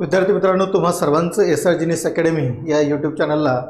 विद्यार्थी मित्रांनो तुम्हा सर्वांचं एस आर जिनिस अकॅडमी या यूट्यूब चॅनलला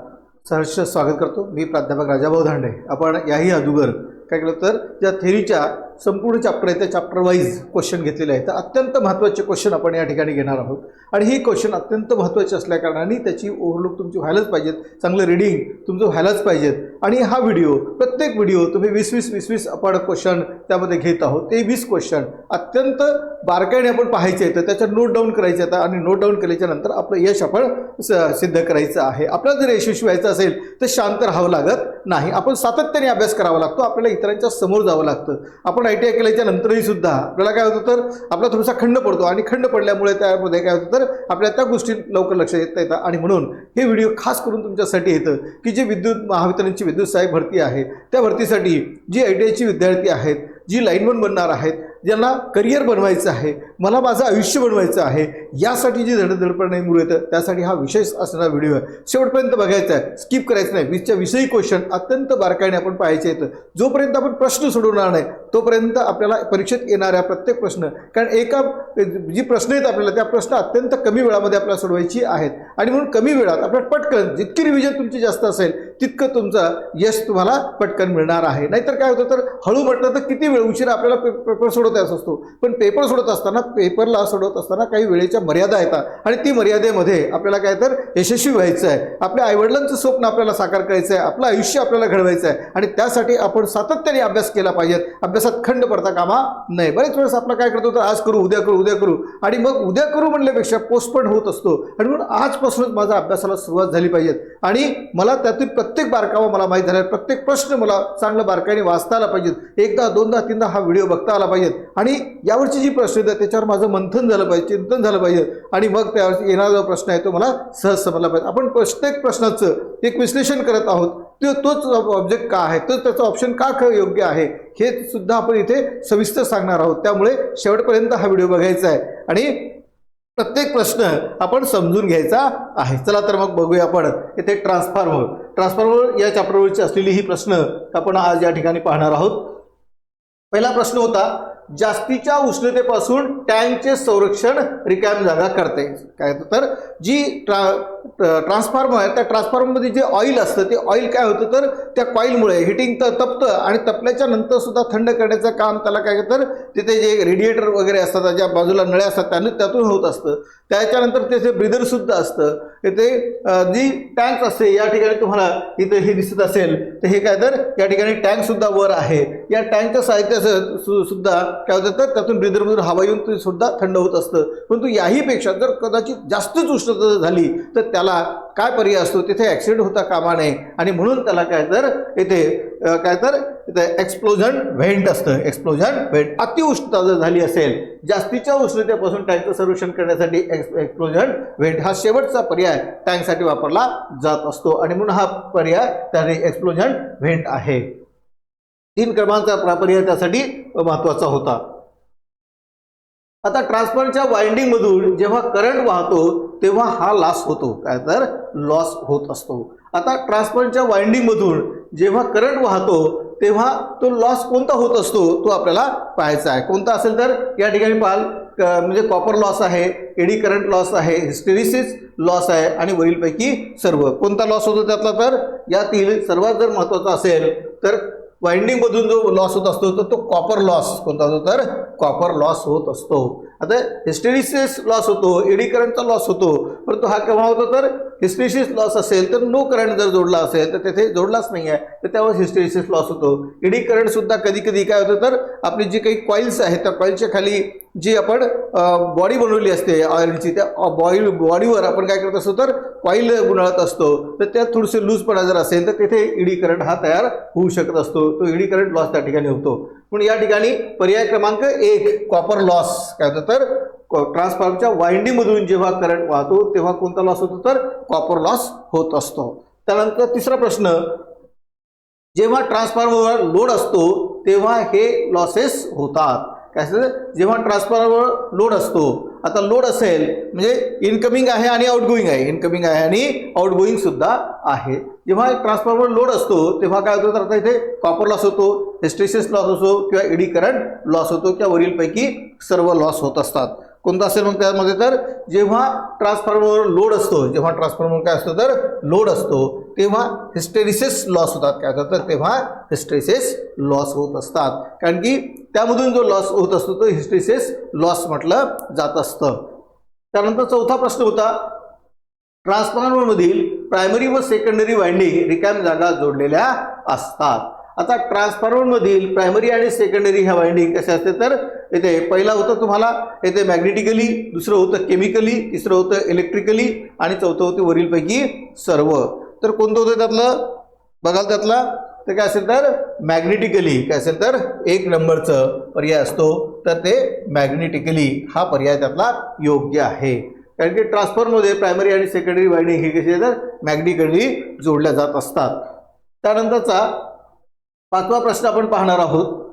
सहर्ष स्वागत करतो. मी प्राध्यापक राजाभाऊ धांडे. आपण याही अगोदर काय केलं तर ज्या थेरीच्या संपूर्ण चॅप्टर आहे त्या चॅप्टर वाईज क्वेश्चन घेतलेले आहेत. तर अत्यंत महत्त्वाचे क्वेश्चन आपण या ठिकाणी घेणार आहोत. आणि ही क्वेश्चन अत्यंत महत्त्वाचे असल्याकारणाने त्याची ओव्हरलुक तुमची व्हायलाच पाहिजेत. चांगलं रिडिंग तुमचं व्हायलाच पाहिजेत. आणि हा व्हिडिओ प्रत्येक व्हिडिओ तुम्ही वीस वीस वीस वीस आपण क्वेश्चन त्यामध्ये घेत आहोत. ते वीस क्वेश्चन अत्यंत बारकाईने आपण पाहायचे आहेत. तर त्याच्यात नोट डाऊन करायचे आहेत आणि नोट डाऊन केल्याच्यानंतर आपलं यश आपण स- सिद्ध करायचं आहे. आपल्याला जर यशस्वी व्हायचं असेल तर शांत राहावं लागत नाही आपण सातत्याने अभ्यास करावा लागतो आपल्याला इतरांच्या समोर जावं लागतं. आपण आय टी आय केल्याच्या नंतरही सुद्धा आपल्याला काय होतं तर आपला थोडासा खंड पडतो आणि खंड पडल्यामुळे त्यामध्ये काय होतं तर आपल्या त्या गोष्टी लवकर लक्ष येता येतात. आणि म्हणून हे व्हिडिओ खास करून तुमच्यासाठी येतं की जे विद्युत महावितरणची विद्युत सहाय्यक भरती आहे त्या भरतीसाठी जी आय टी आयची विद्यार्थी आहेत जी लाईनमन बनणार आहेत ज्यांना करिअर बनवायचं आहे मला माझं आयुष्य बनवायचं आहे यासाठी जी धडधडपणे मुलं येतं त्यासाठी हा विशेष असणारा व्हिडिओ आहे. शेवटपर्यंत बघायचा आहे स्किप करायचं नाही. वीसच्या विषयी क्वेश्चन अत्यंत बारकाईने आपण पाहायचे येतं जोपर्यंत आपण प्रश्न सोडवणार नाही तोपर्यंत आपल्याला परीक्षेत येणाऱ्या प्रत्येक प्रश्न कारण एका जी प्रश्न आहेत आपल्याला त्या प्रश्न अत्यंत कमी वेळामध्ये आपल्याला सोडवायची आहेत. आणि म्हणून कमी वेळात आपल्याला पटकन जितकी रिव्हिजन तुमची जास्त असेल तितकं तुमचं यश तुम्हाला पटकन मिळणार आहे. नाहीतर काय होतं तर हळू म्हटलं तर किती वेळ उशिरा आपल्याला पे पेपर सोडवता असतो. पण पेपर सोडत असताना पेपरला सोडवत असताना काही वेळेच्या मर्यादा येतात आणि ती मर्यादेमध्ये आपल्याला काय तर यशस्वी व्हायचं आहे आपल्या आईवडिलांचं स्वप्न आपल्याला साकार करायचं आहे आपलं आयुष्य आपल्याला घडवायचं आहे आणि त्यासाठी आपण सातत्याने अभ्यास केला पाहिजे अभ्यासात खंड पडता कामा नाही बरेच वेळेस आपलं काय करतो तर आज करू उद्या करू उद्या करू. आणि मग उद्या करू म्हणल्यापेक्षा पोस्टपोन होत असतो. आणि म्हणून आजपासूनच माझा अभ्यासाला सुरुवात झाली पाहिजे. आणि मला त्यातील प्रत्येक बारकावा मला माहीत झाला प्रत्येक प्रश्न मला चांगलं बारकाईने वाचता आला पाहिजेत एकदा दोनदा तीनदा हा व्हिडिओ बघता आला पाहिजेत आणि यावरची जी प्रश्न येतात त्याच्यावर माझं मंथन झालं पाहिजे चिंतन झालं पाहिजे. आणि मग त्यावर येणारा जो प्रश्न आहे तो मला सहज समजला पाहिजे. आपण प्रत्येक प्रश्नाचं एक विश्लेषण करत आहोत. तो तोच ऑब्जेक्ट का आहे? तो त्याचं ऑप्शन का ख योग्य आहे? हे सुद्धा आपण इथे सविस्तर सांगणार आहोत. त्यामुळे शेवटपर्यंत हा व्हिडिओ बघायचा आहे. आणि प्रत्येक प्रश्न आपण समजून घ्यायचा आहे. चला तर मग बघूया आपण इथे ट्रान्सफॉर्मर ट्रान्सफॉर्मर या चॅप्टरवरची असलेली ही प्रश्न आपण आज या ठिकाणी पाहणार आहोत. पहिला प्रश्न होता जास्तीच्या उष्णतेपासून टँकचे संरक्षण रिकाम जागा करते. काय तर जी ट्रा ट्रान्सफॉर्मर आहे त्या ट्रान्सफॉर्मरमध्ये जे ऑइल असतं ते ऑइल काय होतं तर त्या कॉईलमुळे हिटिंग तर तपतं आणि तपल्याच्या नंतर सुद्धा थंड करण्याचं काम त्याला काय तर तिथे जे रेडिएटर वगैरे असतात ज्या बाजूला नळ्या असतात त्यानं त्यातून होत असतं. त्याच्यानंतर त्याचे ब्रिदरसुद्धा असतं इथे जी टँक असते या ठिकाणी तुम्हाला इथे हे दिसत असेल तर हे काय तर या ठिकाणी टँकसुद्धा वर आहे. या टँकच्या साहित्याचं सु- सुद्धा काय होतं तर त्यातून ब्रिदरमधून हवा येऊन ते सुद्धा थंड होत असतं. परंतु याहीपेक्षा जर कदाचित जास्तच उष्णता झाली तर त्याला काय पर्याय असतो? तिथे ॲक्सिडेंट होता कामा नये. आणि म्हणून त्याला काय तर इथे काय तर इथे एक्सप्लोजन व्हेंट असतं. एक्सप्लोजन व्हेंट अतिउष्णता जर झाली असेल जास्तीच्या उष्णतेपासून टँकचं संरक्षण करण्यासाठी एक्स एक्सप्लोजन व्हेंट हा शेवटचा पर्याय टँकसाठी वापरला जात असतो. आणि म्हणून हा पर्याय त्याने एक्सप्लोजन व्हेंट आहे. तीन क्रमांकचा पर्याय त्यासाठी महत्त्वाचा होता. आता ट्रान्सफॉर्मरच्या वाइंडिंगमधून जेव्हा करंट वाहतो तेव्हा हा लॉस होतो. काय तर लॉस होत असतो. आता ट्रान्सफॉर्मरच्या वाइंडिंगमधून जेव्हा करंट वाहतो तेव्हा तो लॉस कोणता होत असतो तो आपल्याला पाहायचा आहे. कोणता असेल तर या ठिकाणी पाहाल म्हणजे कॉपर लॉस आहे एडी करंट लॉस आहे हिस्टेरिसिस लॉस आहे आणि वरीलपैकी सर्व. कोणता लॉस होतो त्यातला तर? यातील सर्वात जर महत्त्वाचा असेल तर वाइंडिंगमधून जो लॉस होत असतो तर तो कॉपर लॉस कोणता होतो? तर कॉपर लॉस होत असतो. आता हिस्टेरिसिस लॉस होतो एडी करंटचा लॉस होतो. परंतु हा केव्हा होतो? तर हिस्टेरिसिस लॉस असेल तर नो करंट जर जोडला असेल तर तेथे जोडलाच नाही आहे तर त्यावर हिस्टेरिसिस लॉस होतो. एडी करंटसुद्धा कधी कधी काय होतं? तर आपली जी काही कॉईल्स आहेत त्या कॉईलच्या खाली जी आपण बॉडी बनवली असते ऑइलची त्या बॉईल बॉडीवर आपण काय करत असतो तर ऑइल गुंडाळत असतो. तर त्यात थोडंसं लूजपणा जर असेल तर तिथे इडी करंट हा तयार होऊ शकत असतो. तो इडी करंट लॉस त्या ठिकाणी होतो. पण या ठिकाणी पर्याय क्रमांक एक कॉपर लॉस काय होतं तर ट्रान्सफॉर्मच्या वाइंडिंगमधून जेव्हा करंट वाहतो तेव्हा कोणता लॉस होतो तर कॉपर लॉस होत असतो. त्यानंतर तिसरा प्रश्न जेव्हा ट्रान्सफॉर्मरवर लोड असतो तेव्हा हे लॉसेस होतात. काय जेव्हा ट्रान्सफॉर्मरवर लोड असतो आता लोड असेल म्हणजे इनकमिंग आहे आणि आउटगोईंग आहे. इनकमिंग आहे आणि आउटगोईंग सुद्धा आहे. जेव्हा ट्रान्सफॉर्मर लोड असतो तेव्हा काय होतं? तर आता इथे कॉपर लॉस होतो हिस्ट्रेसिस लॉस असो किंवा ईडी करंट लॉस होतो किंवा वरीलपैकी सर्व लॉस होत असतात. कोणता असेल मग त्यामध्ये तर जेव्हा ट्रान्सफॉर्मरवर लोड असतो जेव्हा ट्रान्सफॉर्मर काय असतो तर लोड असतो तेव्हा हिस्टेरिसिस लॉस होतात. काय होतात तर तेव्हा हिस्टेरिसिस लॉस होत असतात. कारण की त्यामधून जो लॉस होत असतो तो हिस्टेरिसिस लॉस म्हटलं जात असतं. त्यानंतर चौथा प्रश्न होता ट्रान्सफॉर्मरमधील प्रायमरी व सेकंडरी वाइंडिंग रिकाम जागा जोडलेल्या असतात. आता ट्रान्सफॉर्मरमधील प्रायमरी आणि सेकंडरी ह्या वाइंडिंग कशा असते तर येथे पहिला होतं तुम्हाला येथे मॅग्नेटिकली दुसरं होतं केमिकली तिसरं होतं इलेक्ट्रिकली आणि चौथं होतं वरीलपैकी सर्व. तर कोणतं होतं त्यातलं? बघाल त्यातला? तर काय असेल तर मॅग्नेटिकली काय असेल तर एक नंबरचं पर्याय असतो. तर ते मॅग्नेटिकली हा पर्याय त्यातला योग्य आहे. कारण की ट्रान्सफॉर्मरमध्ये प्रायमरी आणि सेकंडरी वायडिंग हे कसे तर मॅग्नेटिकली जोडल्या जात असतात. त्यानंतरचा पाचवा प्रश्न आपण पाहणार आहोत.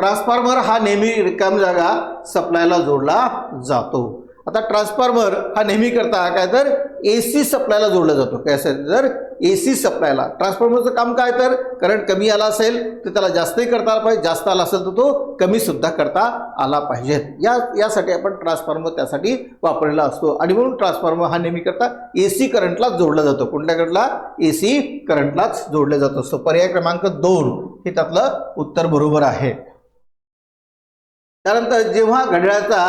ट्रान्सफॉर्मर हा नेहमी रिकाम जागा सप्लायला जोडला जातो. आता ट्रान्सफॉर्मर हा नेहमी करता काय तर ए सी सप्लायला जोडला जातो. काय असेल तर ए सी सप्लायला. ट्रान्सफॉर्मरचं काम काय तर करंट कमी आला असेल तर त्याला जास्तही करता आला पाहिजे. जास्त आला असेल तर तो कमीसुद्धा करता आला पाहिजे. या यासाठी आपण ट्रान्सफॉर्मर त्यासाठी वापरलेला असतो. आणि म्हणून ट्रान्सफॉर्मर हा नेहमी करता ए सी करंटलाच जोडला जातो. कोणत्या करंटला ए सी करंटलाच जोडला जात असतो. पर्याय क्रमांक दोन हे त्यातलं उत्तर बरोबर आहे. त्यानंतर जेव्हा घड्याळाचा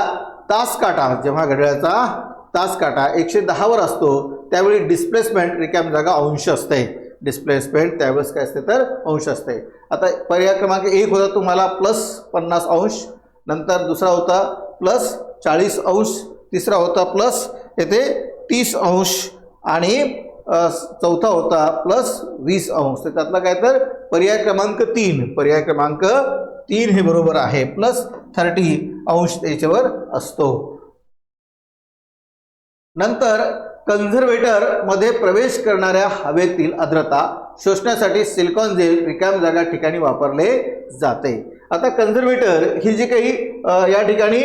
तास काटा जेव्हा घड्याळाचा तास काटा एकशे दहावर असतो त्यावेळी डिस्प्लेसमेंट रिकाम जागा अंश असते. डिस्प्लेसमेंट त्यावेळेस काय असते तर अंश असते. आता पर्याय क्रमांक एक होता तुम्हाला प्लस पन्नास अंश नंतर दुसरा होता प्लस चाळीस अंश तिसरा होता प्लस येथे तीस अंश आणि चौथा होता प्लस वीस अंश. तर त्यातला काय तर पर्याय क्रमांक तीन. पर्याय क्रमांक तीन हे बरोबर आहे. प्लस थर्टी अंश त्याच्यावर असतो. नंतर कन्झर्वेटरमध्ये प्रवेश करणाऱ्या हवेतील आर्द्रता शोषण्यासाठी सिलिकॉन जेल रिकाम जागा ठिकाणी वापरले जाते. आता कन्झर्वेटर ही जी काही या ठिकाणी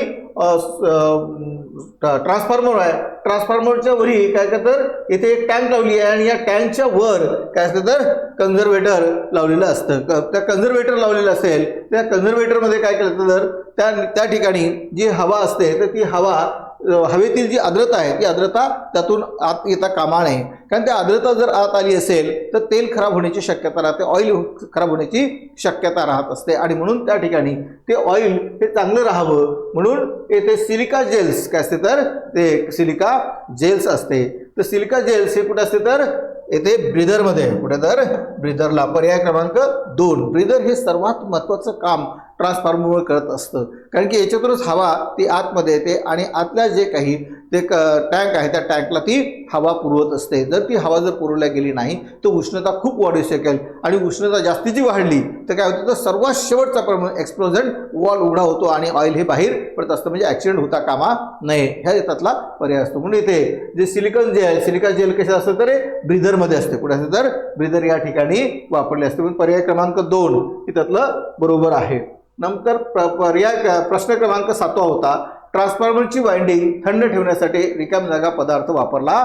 ट्रान्सफॉर्मर आहे. ट्रान्सफॉर्मरच्या वरी काय का तर इथे एक टँक लावली आहे आणि या टँकच्या वर काय असतं तर कन्झर्वेटर लावलेलं असतं. क- त्या कन्झर्वेटर लावलेलं असेल त्या कन्झर्वेटरमध्ये काय केलं तर त्या त्या ठिकाणी जी हवा असते तर ती हवा हवेतील जी आर्द्रता आहे ती आर्द्रता त्यातून आत येता कामा नये. कारण त्या आर्द्रता जर आत आली असेल तर तेल खराब होण्याची शक्यता राहते ऑइल खराब होण्याची शक्यता राहत असते. आणि म्हणून त्या ठिकाणी ते ऑइल हे चांगलं राहावं. म्हणून येथे सिलिका जेल्स काय असते तर? ते सिलिका जेल्स असते. तर सिलिका जेल्स हे कुठे असते तर? येथे ब्रिदरमध्ये. कुठे तर? ब्रिदरला. पर्याय क्रमांक दोन. ब्रिदर हे सर्वात महत्त्वाचं काम ट्रान्सफॉर्मरवर करत असतं. कारण की याच्यातूनच हवा ती आतमध्ये येते आणि आतल्या जे काही ते क टँक आहे त्या टँकला ती हवा पुरवत असते. जर ती हवा जर पुरवल्या गेली नाही तर उष्णता खूप वाढू शकेल आणि उष्णता जास्तीची वाढली तर काय होतं? तर सर्वात शेवटचा प्रमाण एक्सप्लोजन वॉल उघडा होतो आणि ऑइल हे बाहेर पडत असतं. म्हणजे ॲक्सिडेंट होता कामा नये. ह्या त्यातला पर्याय असतो. म्हणून इथे जे सिलिकॉन जे सिलिका जेल कसं असतं तर ब्रिदरमध्ये असते. कुठे असतं तर ब्रिदर या ठिकाणी वापरले असते. म्हणून पर्याय क्रमांक दोन हे त्यातलं बरोबर आहे. नंतर प्र पर्याय प्रश्न क्रमांक सातवा होता. ट्रान्सफॉर्मरची वाइंडिंग थंड ठेवण्यासाठी रिकाम जागा पदार्थ वापरला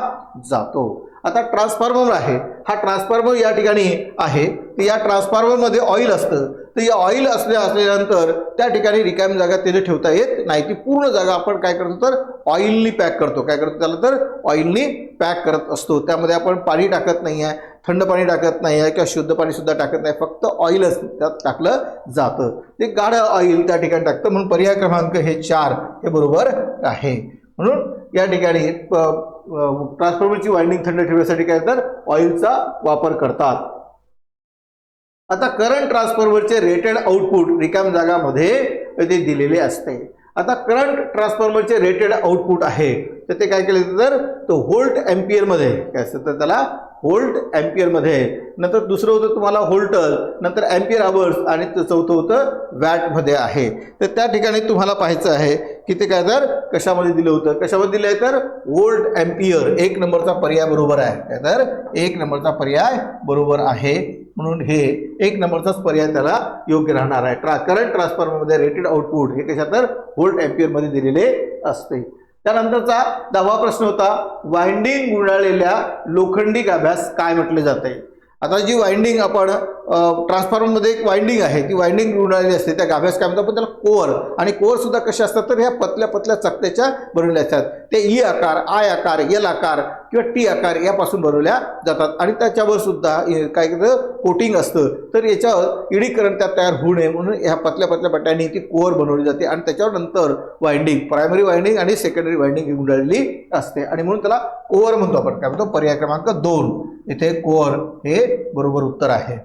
जातो. आता ट्रान्सफॉर्मर आहे. हा ट्रान्सफॉर्मर या ठिकाणी आहे. तर या ट्रान्सफॉर्मरमध्ये ऑइल असतं. तर या ऑइल असल्या असल्यानंतर त्या ठिकाणी रिकामी जागा तिथे ठेवता येत नाही. ती पूर्ण जागा आपण काय करतो तर ऑइलनी पॅक करतो. काय करतो त्याला तर ऑइलनी पॅक करत असतो. त्यामध्ये आपण पाणी टाकत नाही आहे थंड पाणी टाकत नाही आहे किंवा शुद्ध पाणीसुद्धा टाकत नाही. फक्त ऑइलच त्यात टाकलं जातं. ते गाढं ऑइल त्या ठिकाणी टाकतं. म्हणून पर्याय क्रमांक हे चार हे बरोबर आहे. म्हणून या ठिकाणी ट्रान्सफॉर्मरची वाइंडिंग थंड ठेवण्यासाठी काय तर ऑइलचा वापर करतात. आता करंट ट्रान्सफॉर्मरचे रेटेड आउटपुट रिकाम जागामध्ये ते दिलेले असते. आता करंट ट्रान्सफॉर्मरचे रेटेड आउटपुट आहे. तर ते काय केलं तर तो व्होल्ट ॲम्पियरमध्ये काय असतं तर त्याला व्होल्ट ॲम्पियरमध्ये नंतर दुसरं होतं तुम्हाला व्होल्टर नंतर ॲम्पियर आवर्स आणि चौथं होतं वॅटमध्ये आहे. तर त्या ठिकाणी तुम्हाला पाहायचं आहे की ते काय तर कशामध्ये दिलं होतं? कशामध्ये दिलं आहे तर व्होल्ट ॲम्पियर एक नंबरचा पर्याय बरोबर आहे. काय तर एक नंबरचा पर्याय बरोबर आहे. म्हणून हे एक नंबरचाच पर्याय त्याला योग्य राहणार आहे. ट्रा करंट ट्रान्सफॉर्मरमध्ये रेटेड आउटपुट हे कशा तर व्होल्ट ॲम्पियरमध्ये दिलेले असते. त्यानंतरचा दहावा प्रश्न होता वाइंडिंग गुंडाळलेल्या लोखंडी गाभ्यास काय म्हटले जाते? आता जी वाइंडिंग आपण ट्रान्सफॉर्मरमध्ये एक वाइंडिंग आहे ती वाइंडिंग गुंडाळलेली असते त्या गाभ्यास काय म्हणतात पण त्याला कोअर आणि कोअरसुद्धा कशा कसे असतात तर ह्या पतल्या पतल्या चकत्याच्या बनवल्या असतात ते ई आकार आय आकार एल आकार किंवा टी आकार यापासून बनवल्या जातात. आणि त्याच्यावर सुद्धा हे काय कोटिंग असतं. तर याच्यावर इडीकरण त्यात तयार होऊ नये म्हणून ह्या पतल्या पतल्या पट्ट्यांनी ती कोअर बनवली जाते. आणि त्याच्यावर नंतर वाइंडिंग प्रायमरी वाइंडिंग आणि सेकंडरी वाइंडिंग ही गुंडाळलेली असते. आणि म्हणून त्याला कोअर म्हणतो आपण. काय म्हणतो? पर्याय क्रमांक दोन. इथे कोअर हे बरोबर उत्तर आहे.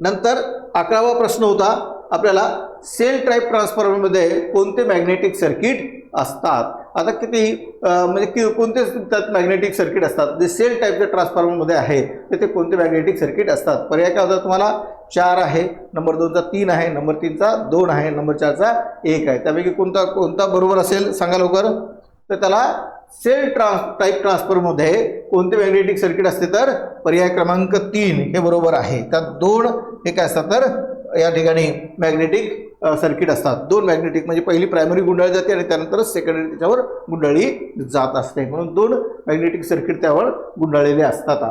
नंतर अकरावा प्रश्न होता आपल्याला सेल टाईप ट्रान्सफॉर्मरमध्ये कोणते मॅग्नेटिक सर्किट असतात? आता किती म्हणजे कि कोणते त्यात मॅग्नेटिक सर्किट असतात? जे सेल टाईपच्या ट्रान्सफॉर्मरमध्ये आहे तर ते कोणते मॅग्नेटिक सर्किट असतात? पर्याय काय होता तुम्हाला? चार आहे नंबर दोनचा तीन आहे नंबर तीनचा दोन आहे नंबर चारचा एक आहे. त्यापैकी कोणता कोणता बरोबर असेल? सांगा लवकर. तर त्याला सेल ट्रान्स टाईप ट्रान्सफरमध्ये कोणते मॅग्नेटिक सर्किट असते तर पर्याय क्रमांक तीन हे बरोबर आहे. त्यात दोन हे काय असतात तर या ठिकाणी मॅग्नेटिक सर्किट असतात. दोन मॅग्नेटिक म्हणजे पहिली प्रायमरी गुंडाळी जाते आणि त्यानंतरच सेकंडरी त्याच्यावर गुंडाळी जात असते. म्हणून दोन मॅग्नेटिक सर्किट त्यावर गुंडाळलेले असतात.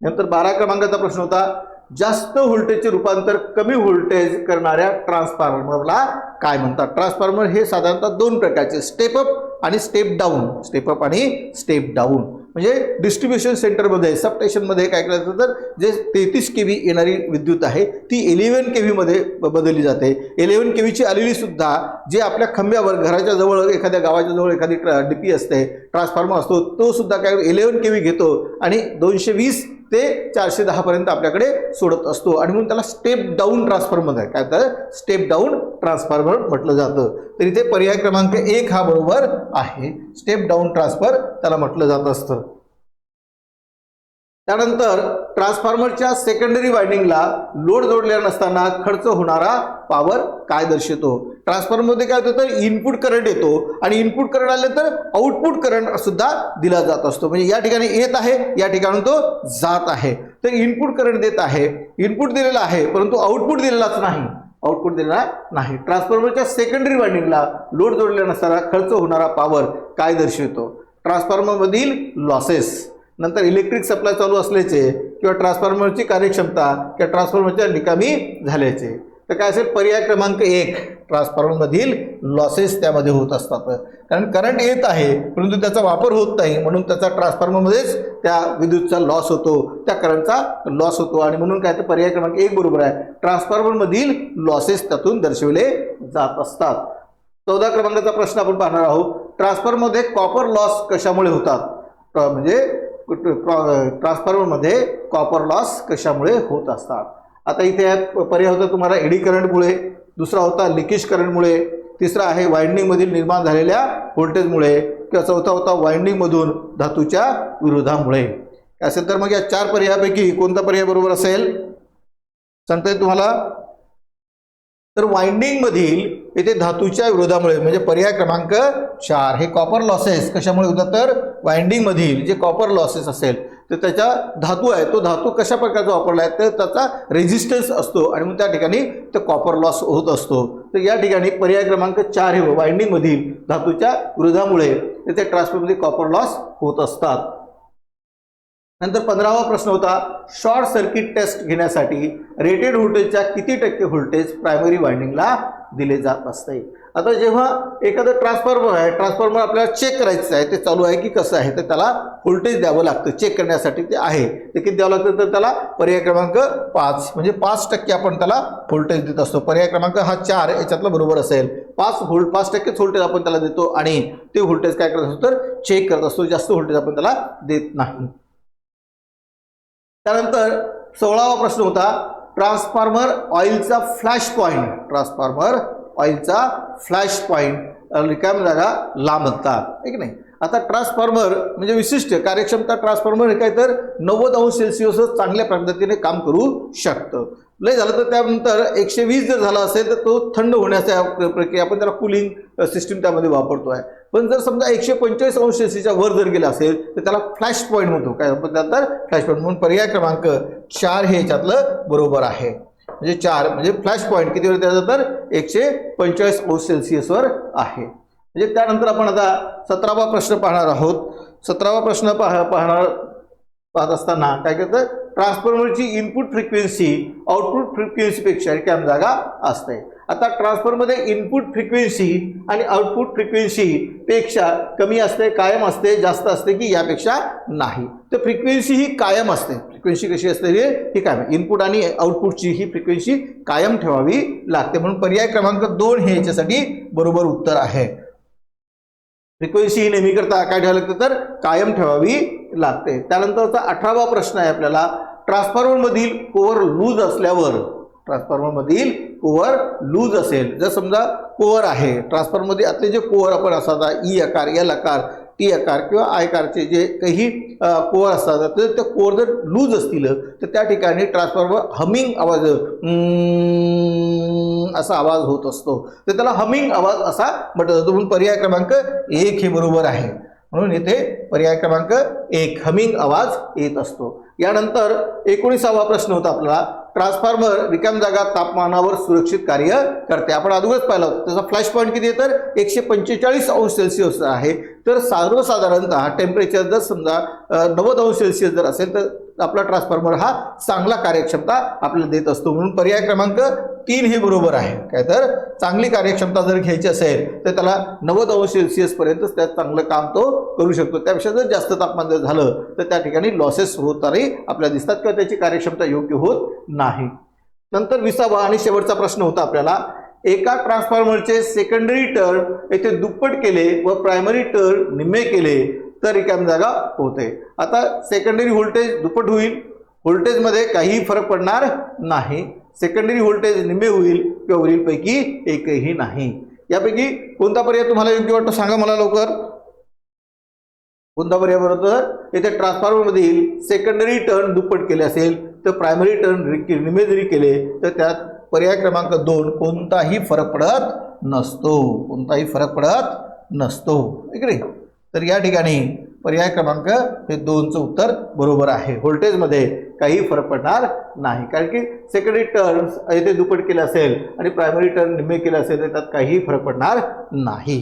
नंतर बारा क्रमांकाचा प्रश्न होता. जास्त व्होल्टेजचे रूपांतर कमी व्होल्टेज करणाऱ्या ट्रान्सफॉर्मरला काय म्हणतात? ट्रान्सफॉर्मर हे साधारणतः दोन प्रकारचे स्टेप अप आणि स्टेप डाऊन स्टेप अप आणि स्टेप डाऊन म्हणजे डिस्ट्रीब्युशन सेंटरमध्ये सबस्टेशनमध्ये काय करायचं तर जे तेहतीस के व्ही येणारी विद्युत आहे ती इलेवन के व्हीमध्ये बदलली जाते. इलेवन के व्हीची आलेली सुद्धा जे आपल्या खंब्यावर घराच्या जवळ एखाद्या गावाच्या जवळ एखादी डी पी असते ट्रान्सफॉर्मर असतो तो सुद्धा काय इलेवन के व्ही घेतो आणि दोनशे वीस ते चारशे दहापर्यंत आपल्याकडे सोडत असतो. आणि म्हणून त्याला स्टेप डाऊन ट्रान्सफॉर्मर आहे काय तर स्टेप डाऊन ट्रान्सफॉर्मर म्हटलं जातं. तर इथे पर्याय क्रमांक एक हा बरोबर आहे. स्टेप डाऊन ट्रान्सफर त्याला म्हटलं जात असतं. त्यानंतर ट्रान्सफॉर्मरच्या सेकंडरी वायंडिंगला लोड जोडलेला नसताना खर्च होणारा पॉवर काय दर्शवतो? ट्रान्सफॉर्मरमध्ये काय होतं? तर इनपुट करंट येतो. आणि इनपुट करंट आले तर आउटपुट करंट सुद्धा दिला जात असतो. म्हणजे या ठिकाणी येत आहे या ठिकाणी तो जात आहे. तर इनपुट करंट देत आहे. इनपुट दिलेला आहे परंतु आउटपुट दिलेलाच नाही. आउटपुट दिलेला नाही. ट्रान्सफॉर्मरच्या सेकंडरी वायंडिंगला लोड जोडलेला नसताना खर्च होणारा पॉवर काय दर्शवतो? ट्रान्सफॉर्मरमधील लॉसेस नंतर इलेक्ट्रिक सप्लाय चालू असल्याचे किंवा ट्रान्सफॉर्मरची कार्यक्षमता किंवा ट्रान्सफॉर्मरच्या निकामी झाल्याचे. तर काय असेल? पर्याय क्रमांक एक ट्रान्सफॉर्मरमधील लॉसेस त्यामध्ये होत असतात. कारण करंट येत आहे परंतु त्याचा वापर होत नाही म्हणून त्याचा ट्रान्सफॉर्मरमध्येच त्या विद्युतचा लॉस होतो त्या करंटचा लॉस होतो. आणि म्हणून काय तर पर्याय क्रमांक एक बरोबर आहे. ट्रान्सफॉर्मरमधील लॉसेस त्यातून दर्शविले जात असतात. चौदा क्रमांकाचा प्रश्न आपण पाहणार आहोत. ट्रान्सफॉर्मरमध्ये कॉपर लॉस कशामुळे होतात? म्हणजे ट्रान्सफॉर्मरमध्ये कॉपर लॉस कशामुळे होत असतात? आता इथे पर्याय होता तुम्हाला एडी करंटमुळे दुसरा होता लिकेज करंटमुळे तिसरा आहे वायंडिंगमधील निर्माण झालेल्या व्होल्टेजमुळे किंवा चौथा होता वायंडिंगमधून धातूच्या विरोधामुळे. असेल तर मग या चार पर्यायापैकी कोणता पर्याय बरोबर असेल? सांगता येईल तुम्हाला? तर वाइंडिंगमधील येथे धातूच्या विरोधामुळे म्हणजे पर्याय क्रमांक चार हे कॉपर लॉसेस कशामुळे होतात तर? वाइंडिंगमधील जे कॉपर लॉसेस असेल तर त्याचा धातू आहे तो धातू कशा प्रकारचा वापरला आहे तर त्याचा रेजिस्टन्स असतो आणि मग त्या ठिकाणी ते कॉपर लॉस होत असतो. तर या ठिकाणी पर्याय क्रमांक चार हे वाइंडिंगमधील धातूच्या विरोधामुळे त्या ट्रान्सफरमध्ये कॉपर लॉस होत असतात. नंतर पंधरावा प्रश्न होता शॉर्ट सर्किट टेस्ट घेण्यासाठी रेटेड व्होल्टेजच्या किती टक्के व्होल्टेज प्रायमरी वाइंडिंगला दिले जात असते आता जेव्हा एखादं ट्रान्सफॉर्मर आहे ट्रान्सफॉर्मर आपल्याला चेक करायचं आहे ते चालू आहे की कसं आहे तर त्याला व्होल्टेज द्यावं लागतं. चेक करण्यासाठी ते आहे. ते किती द्यावं लागतं तर त्याला पर्याय क्रमांक पाच म्हणजे पाच टक्के आपण त्याला व्होल्टेज देत असतो. पर्याय क्रमांक हा चार याच्यातला बरोबर असेल. पाच व्होल्ट पाच टक्केच व्होल्टेज आपण त्याला देतो आणि ते व्होल्टेज काय करत असतो तर चेक करत असतो. जास्त व्होल्टेज आपण त्याला देत नाही. त्यानंतर सोळावा प्रश्न होता ट्रान्सफॉर्मर ऑइलचा फ्लॅश पॉईंट. ट्रान्सफॉर्मर ऑइलचा फ्लॅश पॉईंट. रिकाम जागा लांब आहे की नाही? आता ट्रान्सफॉर्मर म्हणजे विशिष्ट कार्यक्षमता ट्रान्सफॉर्मर हे काय तर नव्वद अंश सेल्सिअसच चांगल्या पद्धतीने काम करू शकतं. लय झालं तर त्यानंतर एकशे वीस जर झाला असेल तर तो थंड होण्याच्या प्रक्रिया आपण त्याला कुलिंग सिस्टीम त्यामध्ये वापरतो आहे पण जर समजा एकशे पंचेचाळीस अंश सेल्सिअसच्या वर जर गेला असेल तर त्याला फ्लॅश पॉईंट म्हणतो. काय? आपण त्यानंतर फ्लॅश पॉईंट म्हणून पर्याय क्रमांक चार हे याच्यातलं बरोबर आहे. म्हणजे चार म्हणजे फ्लॅश पॉईंट कितीवर त्याचं तर? एकशे पंचेचाळीस अंश सेल्सिअसवर आहे. म्हणजे त्यानंतर आपण आता सतरावा प्रश्न पाहणार आहोत. सतरावा प्रश्न पाह पाहणार पाहत असताना काय करतं ट्रान्सफॉर्मरची इनपुट फ्रिक्वेन्सी आउटपुट फ्रिक्वेन्सीपेक्षा रिकाम जागा असते. आता ट्रान्सफॉर्मरमध्ये इनपुट फ्रिक्वेन्सी आणि आउटपुट फ्रिक्वेन्सीपेक्षा कमी असते कायम असते जास्त असते की यापेक्षा नाही. तर फ्रिक्वेन्सी ही कायम असते. फ्रिक्वेन्सी कशी असते रे ही कायम. इनपुट आणि आउटपुटची ही फ्रिक्वेन्सी कायम ठेवावी लागते. म्हणून पर्याय क्रमांक दोन हे याच्यासाठी बरोबर उत्तर आहे. फ्रिक्वेन्सी ही नेहमी करता काय ठेवावं तर कायम ठेवावी लागते. त्यानंतरचा अठरावा प्रश्न आहे आपल्याला. ट्रान्सफॉर्मरमधील कोवर लूज असल्यावर ट्रान्सफॉर्मरमधील कोवर लूज असेल. जर समजा कोवर आहे ट्रान्सफॉर्मरमध्ये आतले जे कोवर आपण असा ई आकार एल आकार टी आकार किंवा आय जे काही कोअर असतात तर ते कोअर जर लूज असतील तर त्या ठिकाणी ट्रान्सफॉर्मर हमिंग आवाज असा आवाज होत असतो. तर त्याला हमिंग आवाज असा म्हटलं जातो. म्हणून पर्याय क्रमांक एक हे बरोबर आहे. म्हणून येथे पर्याय क्रमांक एक हमिंग आवाज येत असतो. यानंतर एकोणीसावा प्रश्न होता आपला. ट्रान्सफॉर्मर रिकाम जागा तापमानावर सुरक्षित कार्य करते. आपण अगोदरच पाहिलं होतं. त्याचा फ्लॅश पॉईंट किती आहे तर एकशे पंचेचाळीस अंश सेल्सिअस आहे. तर सर्वसाधारणतः टेम्परेचर जर समजा नव्वद अंश सेल्सिअस जर असेल तर आपला ट्रान्सफॉर्मर हा चांगला कार्यक्षमता आपल्याला देत असतो. म्हणून पर्याय क्रमांक तीन हे बरोबर आहे. काय तर? चांगली कार्यक्षमता जर घ्यायची असेल तर त्याला नव्वद अंश सेल्सिअसपर्यंतच त्यात चांगलं काम तो करू शकतो. त्यापेक्षा जर जास्त तापमान जर झालं तर त्या ठिकाणी लॉसेस होतानाही आपल्याला दिसतात किंवा त्याची कार्यक्षमता योग्य होत नाही. नंतर विसावा आणि शेवटचा प्रश्न होता आपल्याला एका ट्रान्सफॉर्मरचे सेकंडरी टर्न येथे दुप्पट केले व प्रायमरी टर्न निम्मे केले तर रिकामी जागा होते. आता सेकंडरी व्होल्टेज दुप्पट होईल. व्होल्टेजमध्ये काहीही फरक पडणार नाही. सेकंडरी व्होल्टेज निम्मे होईल किंवा वरीलपैकी एकही नाही. यापैकी कोणता पर्याय तुम्हाला योग्य वाटतो सांगा मला लवकर. कोणता पर्याय बरोबर येथे ट्रान्सफॉर्मरमधील सेकंडरी टर्न दुप्पट केले असेल तर प्रायमरी टर्न रि- निम्मे जरी केले तर त्यात पर्याय क्रमांक दोन कोणताही फरक पडत नसतो. कोणताही फरक पडत नसतो. इकडे. तर या ठिकाणी पर्याय क्रमांक हे दोनचं उत्तर बरोबर आहे. व्होल्टेजमध्ये काही फरक पडणार नाही. कारण की सेकंडरी टर्न्स येथे दुप्पट केले असेल आणि प्रायमरी टर्न निम्मे केले असेल तर त्यात काहीही फरक पडणार नाही.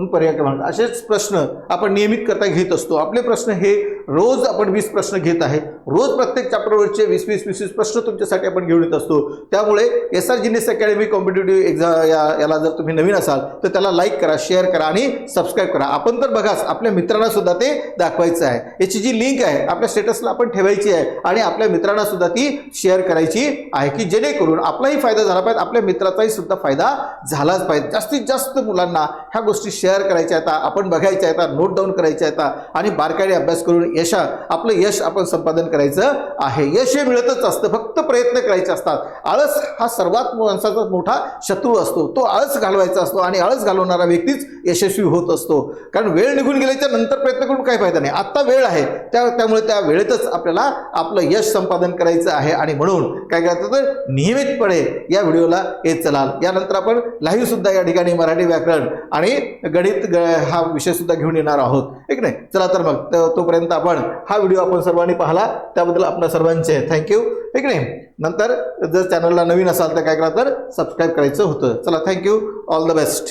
म्हणून पर्याय क्रमांक. असेच प्रश्न आपण नियमित करता घेत असतो. आपले प्रश्न हे रोज आपण वीस प्रश्न घेत आहे. रोज प्रत्येक चॅप्टरवरचे वीस वीस वीस वीस प्रश्न तुमच्यासाठी आपण घेऊन येत असतो. त्यामुळे S R Genius Academy competitive एक्झा या याला जर तुम्ही नवीन असाल तर त्याला लाईक करा शेअर करा आणि सबस्क्राईब करा. आपण तर बघाच आपल्या मित्रांना सुद्धा ते दाखवायचं आहे. याची जी लिंक आहे आपल्या स्टेटसला आपण ठेवायची आहे आणि आपल्या मित्रांना सुद्धा ती शेअर करायची आहे की जेणेकरून आपलाही फायदा झाला पाहिजे आपल्या मित्राचाही सुद्धा फायदा झालाच पाहिजे. जास्तीत जास्त मुलांना ह्या गोष्टी शेअर करायच्या आहेत आपण बघायच्या आहेत नोट डाऊन करायच्या आहेत आणि बारकाईने अभ्यास करून यशा आपलं यश आपण संपादन करायचं आहे. यश हे मिळतच असतं फक्त प्रयत्न करायचे असतात. आळस हा सर्वात माणसाचा मोठा शत्रू असतो. तो आळस घालवायचा असतो आणि आळस घालवणारा व्यक्तीच यशस्वी होत असतो. कारण वेळ निघून गेल्याच्यानंतर प्रयत्न करून काही फायदा नाही. आत्ता वेळ आहे. त्या त्यामुळे त्या वेळेतच आपल्याला आपलं यश संपादन करायचं आहे आणि म्हणून काय करायचं तर नियमितपणे या व्हिडिओला येत चलाल. यानंतर आपण लाईव्ह सुद्धा या ठिकाणी मराठी व्याकरण आणि गणित ग- हा विषय सुद्धा घेऊन येणार आहोत. एक नाही? चला तर मग तोपर्यंत आपण हा व्हिडिओ आपण सर्वांनी पाहला. त्याबद्दल आपल्या सर्वांचे थँक्यू एक नाही? नंतर जर चॅनलला नवीन असाल तर काय करा तर सबस्क्राईब करायचं होतं. चला थँक्यू ऑल द बेस्ट